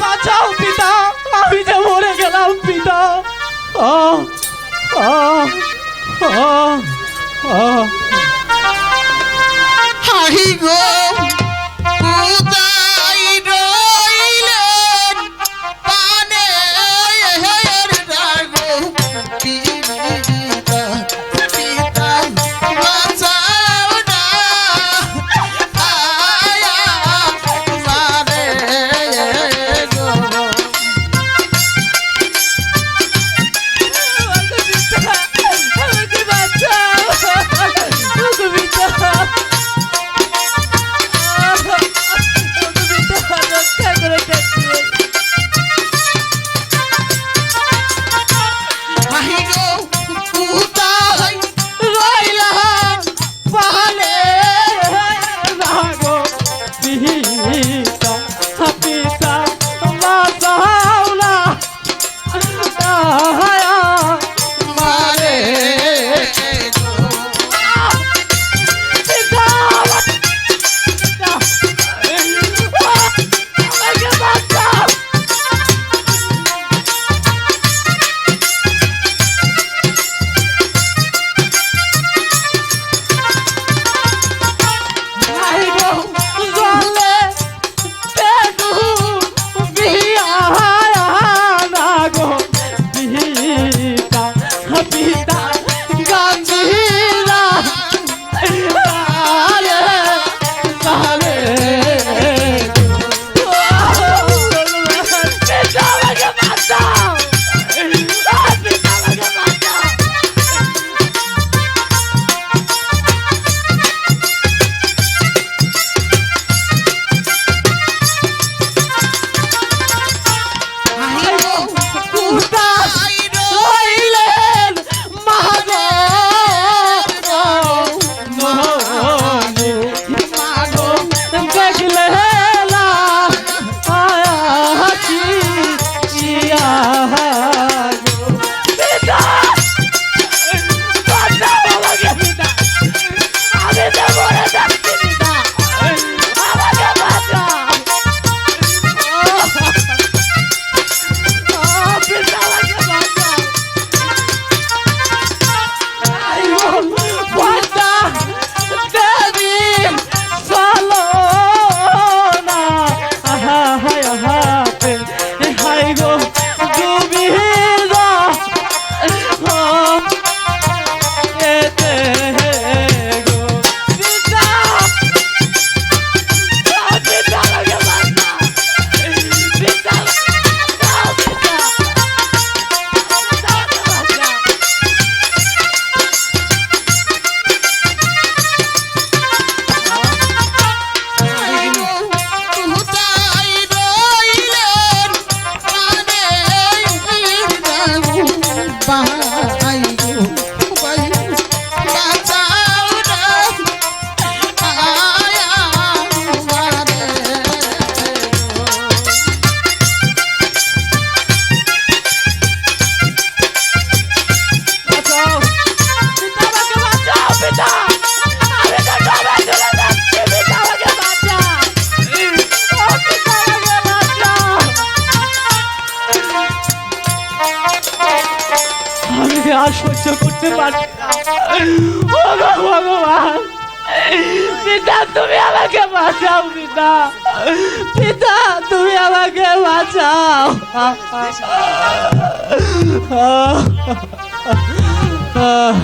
বাঁচাও পিতা আমি যে মরে গেলাম পিতা। আ আ আ আমি আর সহ্য করতে পারছি ও ভগবান, পিতা, তুমি আমাকে বাঁচাও, পিতা। পিতা, তুমি আমাকে বাঁচাও। আহ